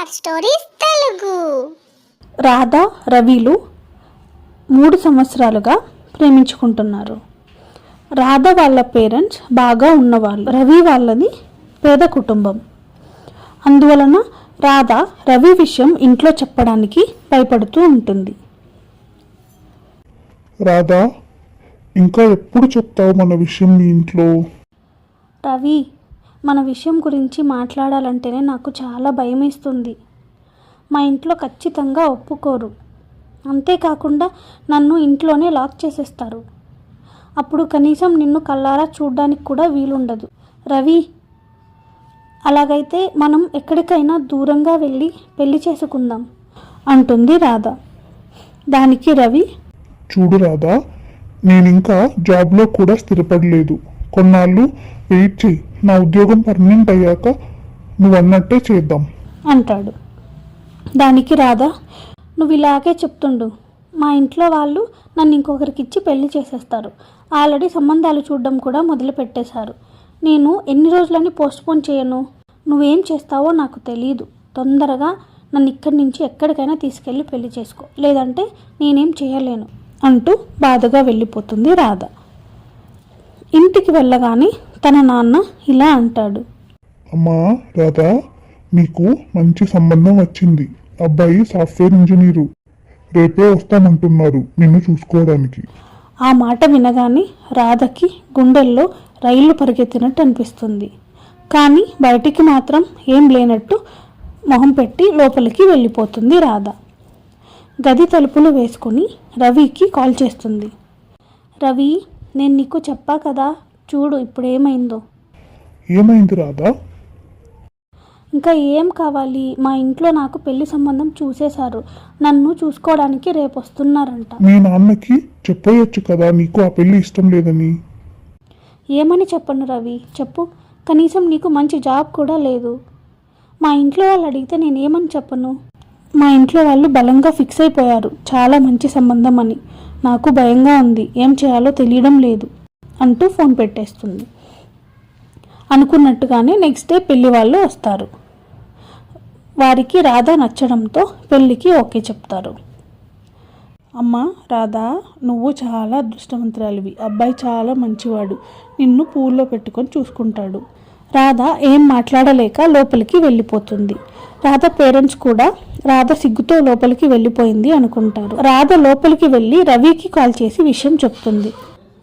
Are stories Telugu Radha రవిలు మూడు సంవత్సరాలుగా ప్రేమించుకుంటున్నారు. రాధ వాళ్ళ పేరెంట్స్ బాగా ఉన్నవాళ్ళు. రవి వాళ్ళది పేద కుటుంబం. అందువలన రాధ రవి విషయం ఇంట్లో చెప్పడానికి భయపడుతూ ఉంటుంది. రాధా ఇంకా ఎప్పుడు చెప్తావు మన విషయం మీ ఇంట్లో? రవి మన విషయం గురించి మాట్లాడాలంటేనే నాకు చాలా భయమేస్తుంది. మా ఇంట్లో ఖచ్చితంగా ఒప్పుకోరు. అంతేకాకుండా నన్ను ఇంట్లోనే లాక్ చేసేస్తారు. అప్పుడు కనీసం నిన్ను కల్లారా చూడ్డానికి కూడా వీలుండదు. రవి అలాగైతే మనం ఎక్కడికైనా దూరంగా వెళ్ళి పెళ్ళి చేసుకుందాం అంటుంది రాధ. దానికి రవి చూడు రాధా నేను ఇంకా జాబ్లో కూడా స్థిరపడలేదు. కొన్నాళ్ళు వెయిట్ చేయి నా ఉద్యోగం పర్మనెంట్ అయ్యాక నువ్వు అన్నట్టే చేద్దాం. అంటాడు. దానికి రాధా నువ్వు ఇలాగే చెప్తుండు. మా ఇంట్లో వాళ్ళు నన్ను ఇంకొకరికి ఇచ్చి పెళ్ళి చేసేస్తారు. ఆల్రెడీ సంబంధాలు చూడడం కూడా మొదలు పెట్టేశారు నేను ఎన్ని రోజులని పోస్ట్పోన్ చేయను? నువ్వేం చేస్తావో నాకు తెలియదు తొందరగా నన్ను ఇక్కడి నుంచి ఎక్కడికైనా తీసుకెళ్ళి పెళ్ళి చేసుకో. లేదంటే నేనేం చేయలేను. అంటూ బాధగా వెళ్ళిపోతుంది రాధ. ఇంటికి వెళ్ళగానే తన నాన్న ఇలా అంటాడు. అమ్మా రాధా నీకు మంచి సంబంధం వచ్చింది. అబ్బాయి సాఫ్ట్వేర్ ఇంజనీరు. రేపే వస్తామంటున్నారు నిన్ను చూసుకోవడానికి. ఆ మాట వినగానే రాధకి గుండెల్లో రైళ్ళు పరిగెత్తినట్టు అనిపిస్తుంది. కానీ బయటికి మాత్రం ఏం లేనట్టు మొహం పెట్టి లోపలికి వెళ్ళిపోతుంది రాధ. గది తలుపులు వేసుకుని రవికి కాల్ చేస్తుంది. రవి నేను నీకు చెప్పా కదా చూడు ఇప్పుడు ఏమైందో ఏమైంది రాధా? ఇంకా ఏం కావాలి? మా ఇంట్లో నాకు పెళ్ళి సంబంధం చూసేశారు. నన్ను చూసుకోవడానికి రేపు వస్తున్నారంట మీ నాన్నకి చెప్పేయొచ్చు కదా నీకు ఆ పెళ్ళి ఇష్టం లేదని. ఏమని చెప్పను రవి? చెప్పు. కనీసం నీకు మంచి జాబ్ కూడా లేదు. మా ఇంట్లో వాళ్ళు అడిగితే నేను ఏమని చెప్పను? మా ఇంట్లో వాళ్ళు బలంగా ఫిక్స్ అయిపోయారు. చాలా మంచి సంబంధం అని. నాకు భయంగా ఉంది. ఏం చేయాలో తెలియడం లేదు అంటూ ఫోన్ పెట్టేస్తుంది. అనుకున్నట్టుగానే నెక్స్ట్ డే పెళ్ళి వాళ్ళు వస్తారు. వారికి రాధ నచ్చడంతో పెళ్ళికి ఓకే చెప్తారు. అమ్మ రాధా నువ్వు చాలా అదృష్టవంతురాలివి. అబ్బాయి చాలా మంచివాడు. నిన్ను పూల్లో పెట్టుకొని చూసుకుంటాడు. రాధ ఏం మాట్లాడలేక లోపలికి వెళ్ళిపోతుంది. రాధ పేరెంట్స్ కూడా రాధ సిగ్గుతో లోపలికి వెళ్ళిపోయింది అనుకుంటారు. రాధ లోపలికి వెళ్ళి రవికి కాల్ చేసి విషయం చెప్తుంది.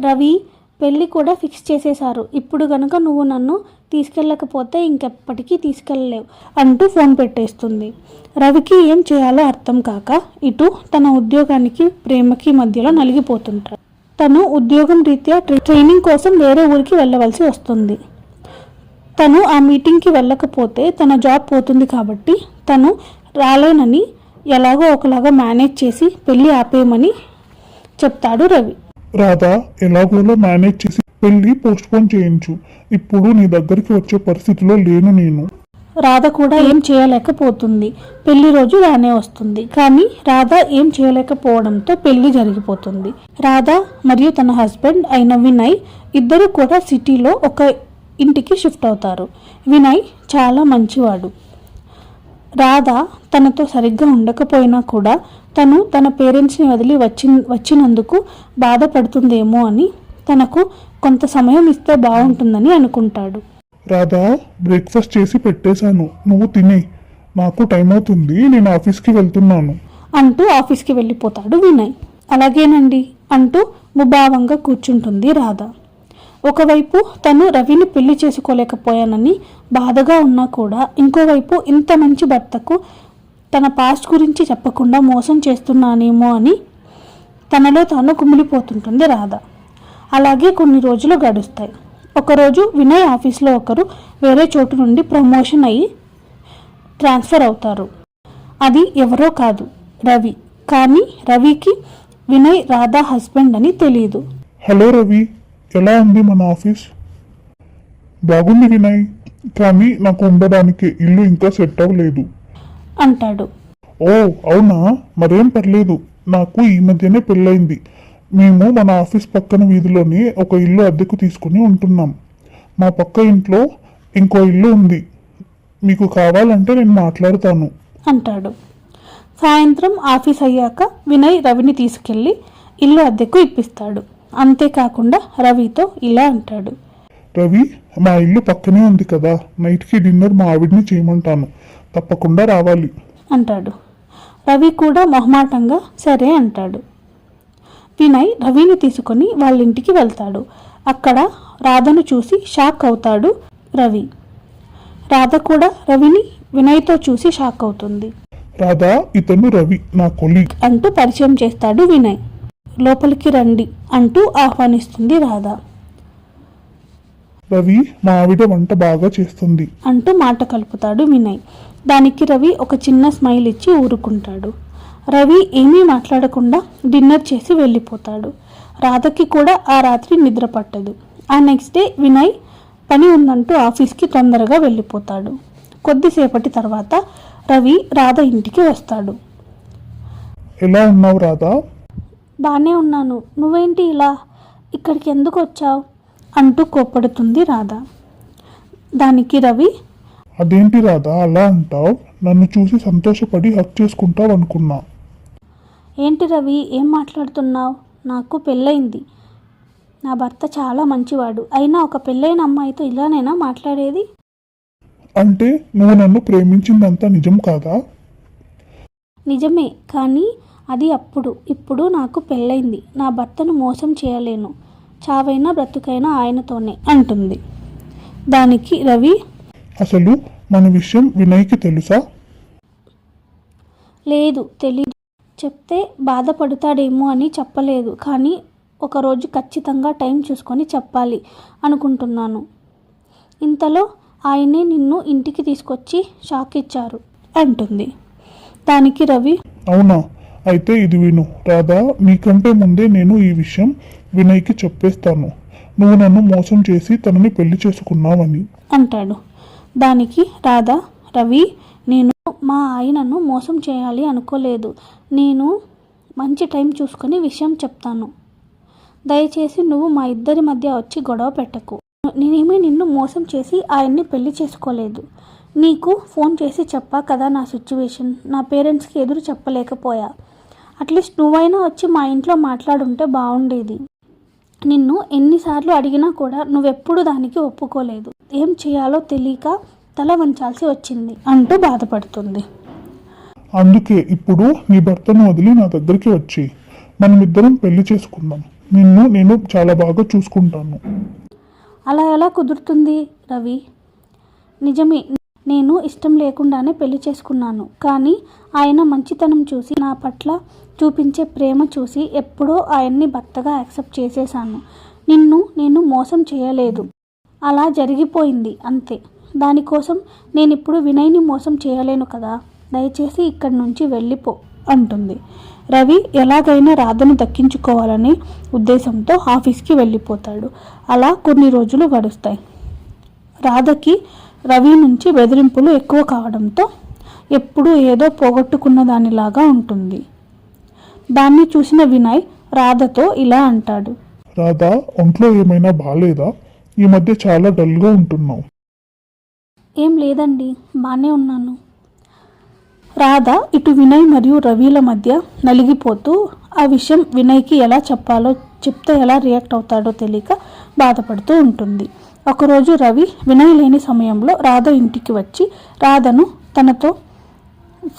రవి పెళ్ళి కూడా ఫిక్స్ చేసేశారు. ఇప్పుడు గనుక నువ్వు నన్ను తీసుకెళ్ళకపోతే ఇంకెప్పటికీ తీసుకెళ్ళలేవు అంటూ ఫోన్ పెట్టేస్తుంది. రవికి ఏం చేయాలో అర్థం కాక ఇటు తన ఉద్యోగానికి ప్రేమకి మధ్యలో నలిగిపోతుంటాడు తను ఉద్యోగం రీత్యా ట్రై- ట్రైనింగ్ కోసం వేరే ఊరికి వెళ్ళవలసి వస్తుంది. తను ఆ మీటింగ్కి వెళ్ళకపోతే తన జాబ్ పోతుంది కాబట్టి తను రాలేనని ఎలాగో ఒకలాగా మేనేజ్ చేసి పెళ్ళి ఆపేయమని చెప్తాడు రవి. రాధా ఎలాగోలా మేనేజ్ చేసి పెళ్ళి పోస్ట్ పోన్ చేయించు. ఇప్పుడు నీ దగ్గరికి వచ్చే పరిస్థితిలో లేను నేను. రాధ కూడా ఏం చేయలేకపోతుంది. పెళ్ళి రోజు రానే వస్తుంది. కానీ రాధ ఏం చేయలేకపోవడంతో పెళ్ళి జరిగిపోతుంది. రాధ మరియు తన హస్బెండ్ అయిన వినయ్ ఇద్దరు కూడా సిటీలో ఒక ఇంటికి షిఫ్ట్ అవుతారు. వినయ్ చాలా మంచివాడు. రాధ తనతో సరిగ్గా ఉండకపోయినా కూడా తను తన పేరెంట్స్ని వదిలి వచ్చి వచ్చినందుకు బాధపడుతుందేమో అని తనకు కొంత సమయం ఇస్తే బాగుంటుందని అనుకుంటాడు. రాధా బ్రేక్ఫాస్ట్ చేసి పెట్టేశాను. నువ్వు తినే. నాకు టైం అవుతుంది. నేను ఆఫీస్కి వెళ్తున్నాను. అంటూ ఆఫీస్కి వెళ్ళిపోతాడు వినయ్. అలాగేనండి అంటూ ముభావంగా కూర్చుంటుంది రాధ. ఒకవైపు తను రవిని పెళ్ళి చేసుకోలేకపోయానని బాధగా ఉన్నా కూడా ఇంకోవైపు ఇంత మంచి భర్తకు తన పాస్ట్ గురించి చెప్పకుండా మోసం చేస్తున్నానేమో అని తనలో తాను కుమిలిపోతుంటుంది రాధ. అలాగే కొన్ని రోజులు గడుస్తాయి. ఒకరోజు వినయ్ ఆఫీస్లో ఒకరు వేరే చోటు నుండి ప్రమోషన్ అయ్యి ట్రాన్స్ఫర్ అవుతారు. అది ఎవరో కాదు రవి. కానీ రవికి వినయ్ రాధా హస్బెండ్ అని తెలియదు హలో రవి. ఎలా ఉంది మన ఆఫీస్? బాగుంది వినయ్ కానీ నాకు ఉండడానికి ఇల్లు ఇంకా సెట్ అవ్వలేదు. అంటాడు. ఓ అవునా? మరేం పర్లేదు. నాకు ఈ మధ్యనే పెళ్ళయింది. మేము మన ఆఫీస్ పక్కన వీధిలోనే ఒక ఇల్లు అద్దెకు తీసుకుని ఉంటున్నాం. మా పక్క ఇంట్లో ఇంకో ఇల్లు ఉంది. మీకు కావాలంటే నేను మాట్లాడతాను. అంటాడు. సాయంత్రం ఆఫీస్ అయ్యాక వినయ్ రవిని తీసుకెళ్ళి ఇల్లు అద్దెకు ఇప్పిస్తాడు. అంతేకాకుండా రవితో ఇలా అంటాడు. రవి మా ఇల్లు పక్కనే ఉంది కదా నైట్కి డిన్నర్ మా ఆవిడ్ని చేయమంటాను. తప్పకుండా రావాలి. అంటాడు. రవి కూడా మొహమాటంగా సరే అంటాడు. వినయ్ రవిని తీసుకొని వాళ్ళ ఇంటికి వెళ్తాడు. అక్కడ రాధను చూసి షాక్ అవుతాడు రవి. రాధ కూడా రవిని వినయ్తో చూసి షాక్ అవుతుంది. రాధా ఇతను రవి నా కొలీగ్. అంటూ పరిచయం చేస్తాడు వినయ్. లోపలికి రండి అంటూ ఆహ్వానిస్తుంది రాధ. రవి మా ఆవిడ వంట బాగా చేస్తుంది. అంటూ మాట కలుపుతాడు వినయ్. దానికి రవి ఒక చిన్న స్మైల్ ఇచ్చి ఊరుకుంటాడు. రవి ఏమీ మాట్లాడకుండా డిన్నర్ చేసి వెళ్ళిపోతాడు. రాధకి కూడా ఆ రాత్రి నిద్ర పట్టదు. ఆ నెక్స్ట్ డే వినయ్ పని ఉందంటూ ఆఫీస్కి తొందరగా వెళ్ళిపోతాడు. కొద్దిసేపటి తర్వాత రవి రాధ ఇంటికి వస్తాడు. ఎలా ఉన్నావు రాధా? బాగానే ఉన్నాను. నువ్వేంటి ఇలా? ఇక్కడికి ఎందుకు వచ్చావు అంటూ కోప్పడుతుంది రాధ. దానికి రవి అదేంటి రాధా? అలా అంటావు? నన్ను చూసి సంతోషపడి హక్ చేసుకుంటావు అనుకున్నా. ఏంటి రవి? ఏం మాట్లాడుతున్నావు? నాకు పెళ్ళయింది. నా భర్త చాలా మంచివాడు. అయినా ఒక పెళ్ళైన అమ్మాయితో ఇలానైనా మాట్లాడేది? అంటే నువ్వు నన్ను ప్రేమించిందంతా నిజం కాదా? నిజమే కానీ అది అప్పుడు ఇప్పుడు నాకు పెళ్ళైంది. నా భర్తను మోసం చేయలేను. చావైనా బ్రతుకైనా ఆయనతోనే అంటుంది. దానికి రవి అసలు మన విషయం వినయ్కి తెలుసా? లేదు తెలీదు. చెప్తే బాధపడతాడేమో అని చెప్పలేదు. కానీ ఒకరోజు ఖచ్చితంగా టైం చూసుకొని చెప్పాలి అనుకుంటున్నాను. ఇంతలో ఆయనే నిన్ను ఇంటికి తీసుకొచ్చి షాక్ ఇచ్చారు అంటుంది. దానికి రవి అవునా? అయితే ఇది విను. రాధా నీకంటే ముందే నేను ఈ విషయం వినయ్కి చెప్పేస్తాను. నువ్వు నన్ను మోసం చేసి తనని పెళ్ళి చేసుకున్నావని. అంటాడు. దానికి రాధా రవి నేను మా ఆయనను మోసం చేయాలి అనుకోలేదు. నేను మంచి టైం చూసుకొని విషయం చెప్తాను. దయచేసి నువ్వు మా ఇద్దరి మధ్య వచ్చి గొడవ పెట్టకు. నేనేమీ నిన్ను మోసం చేసి ఆయన్ని పెళ్ళి చేసుకోలేదు. నీకు ఫోన్ చేసి చెప్పా కదా నా సిచ్యువేషన్. నా పేరెంట్స్కి ఎదురు చెప్పలేకపోయా. అట్లీస్ట్ నువ్వైనా వచ్చి మా ఇంట్లో మాట్లాడుంటే బాగుండేది నిన్ను ఎన్నిసార్లు అడిగినా కూడా నువ్వెప్పుడు దానికి ఒప్పుకోలేదు. ఏం చేయాలో తెలియక తల వంచాల్సి వచ్చింది అంటూ బాధపడుతుంది. అందుకే ఇప్పుడు నీ భర్తను వదిలి నా దగ్గరికి వచ్చి మనమిద్దరం పెళ్ళి చేసుకుందాం. నిన్ను నేను చాలా బాగా చూసుకుంటాను. అలా ఎలా కుదురుతుంది రవి? నిజమే నేను ఇష్టం లేకుండానే పెళ్ళి చేసుకున్నాను. కానీ ఆయన మంచితనం చూసి నా పట్ల చూపించే ప్రేమ చూసి ఎప్పుడో ఆయన్ని భర్తగా యాక్సెప్ట్ చేసేశాను. నిన్ను నేను మోసం చేయలేదు. అలా జరిగిపోయింది అంతే. దానికోసం నేను ఇప్పుడు వినయ్ని మోసం చేయలేను కదా. దయచేసి ఇక్కడి నుంచి వెళ్ళిపో అంటుంది. రవి ఎలాగైనా రాధను దక్కించుకోవాలనే ఉద్దేశంతో ఆఫీస్కి వెళ్ళిపోతాడు. అలా కొన్ని రోజులు గడుస్తాయి. రాధకి రవి నుంచి బెదిరింపులు ఎక్కువ కావడంతో ఎప్పుడూ ఏదో పోగొట్టుకున్న దానిలాగా ఉంటుంది. దాన్ని చూసిన వినయ్ రాధతో ఇలా అంటాడు. రాధా ఒంట్లో ఏమైనా బాగాలేదా ఈ మధ్య చాలా డల్గా ఉంటున్నావు. ఏం లేదండి బాగానే ఉన్నాను. రాధ ఇటు వినయ్ మరియు రవిల మధ్య నలిగిపోతూ ఆ విషయం వినయ్కి ఎలా చెప్పాలో చెప్తే ఎలా రియాక్ట్ అవుతాడో తెలియక బాధపడుతూ ఉంటుంది. ఒకరోజు రవి వినయ్ లేని సమయంలో రాధ ఇంటికి వచ్చి రాధను తనతో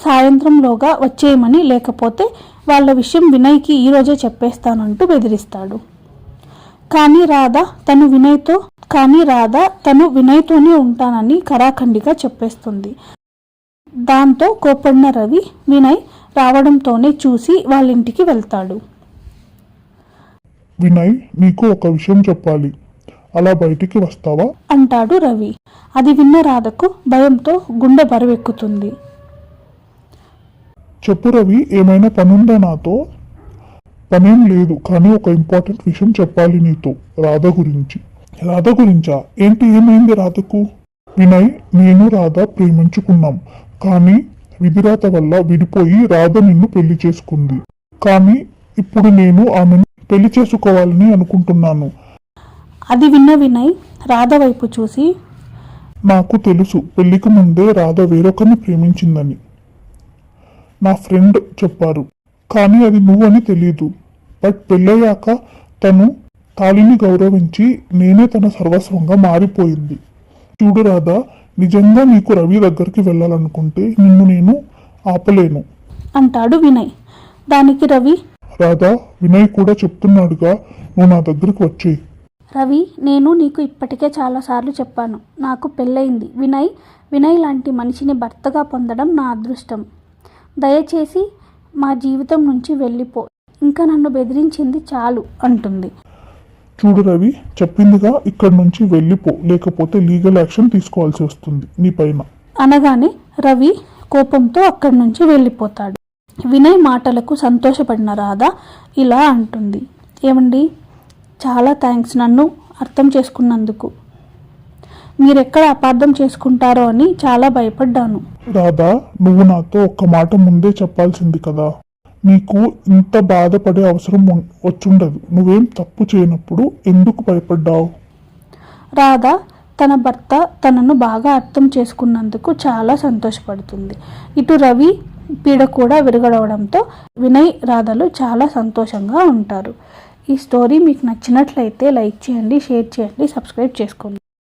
సాయంత్రంలోగా వచ్చేయమని లేకపోతే వాళ్ళ విషయం వినయ్కి ఈరోజే చెప్పేస్తానంటూ బెదిరిస్తాడు. కానీ రాధ తను వినయ్తో కానీ రాధ తను వినయ్తోనే ఉంటానని కరాఖండిగా చెప్పేస్తుంది. దాంతో కోపడిన రవి వినయ్ రావడంతోనే చూసి వాళ్ళ ఇంటికి వెళ్తాడు. వినయ్ నీకు ఒక విషయం చెప్పాలి. అలా బయటికి వస్తావా? అంటాడు రవి. అది విన్న రాధకు భయంతో గుండె బరువెక్కుతుంది. చెప్పు రవి ఏమైనా పనుందా నాతో? పనేం లేదు కానీ ఒక ఇంపార్టెంట్ విషయం చెప్పాలి నీతో రాధ గురించి. రాధ గురించా? ఏంటి ఏమైంది రాధకు? వినయ్ నేను రాధ ప్రేమించుకున్నాం కానీ విధిరాత వల్ల విడిపోయి రాధ నిన్ను పెళ్ళి చేసుకుంది. కానీ ఇప్పుడు నేను ఆమెను పెళ్ళి చేసుకోవాలని అనుకుంటున్నాను. అది విన్న వినయ్ రాధ వైపు చూసి నాకు తెలుసు పెళ్ళికి ముందే రాధ వేరొకరిని ప్రేమించిందని. నా ఫ్రెండ్ చెప్పారు. కానీ అది నువ్వని తెలియదు బట్ పెళ్ళయ్యాక తను తాళిని గౌరవించి నేనే తన సర్వస్వంగా మారిపోయింది. చూడు రాధా నిజంగా నీకు రవి దగ్గరికి వెళ్ళాలనుకుంటే నిన్ను నేను ఆపలేను. అంటాడు వినయ్. దానికి రవి రాధా వినయ్ కూడా చెప్తున్నాడుగా నువ్వు నా దగ్గరికి వచ్చేయి. రవి నేను నీకు ఇప్పటికే చాలాసార్లు చెప్పాను. నాకు పెళ్ళయింది. వినయ్ వినయ్ లాంటి మనిషిని భర్తగా పొందడం నా అదృష్టం. దయచేసి మా జీవితం నుంచి వెళ్ళిపో. ఇంకా నన్ను బెదిరించింది చాలు అంటుంది. చూడు రవి చెప్పిందిగా ఇక్కడి నుంచి వెళ్ళిపో లేకపోతే లీగల్ యాక్షన్ తీసుకోవాల్సి వస్తుంది నీ పైన. అనగానే రవి కోపంతో అక్కడి నుంచి వెళ్ళిపోతాడు. వినయ్ మాటలకు సంతోషపడిన రాధ ఇలా అంటుంది. ఏమండి? చాలా థ్యాంక్స్ నన్ను అర్థం చేసుకున్నందుకు. మీరెక్కడ అపార్థం చేసుకుంటారో అని చాలా భయపడ్డాను. రాధా నువ్వు నాతో ఒక్క మాట ముందే చెప్పాల్సింది కదా. నీకు ఇంత బాధపడే అవసరం వచ్చుండదు. నువ్వేం తప్పు చేయనప్పుడు ఎందుకు భయపడ్డావు? రాధ తన భర్త తనను బాగా అర్థం చేసుకున్నందుకు చాలా సంతోషపడుతుంది. ఇటు రవి పీడ కూడా విరగడవడంతో వినయ్ రాధలు చాలా సంతోషంగా ఉంటారు. ఈ స్టోరీ మీకు నచ్చినట్లయితే లైక్ చేయండి షేర్ చేయండి సబ్స్క్రైబ్ చేసుకోండి.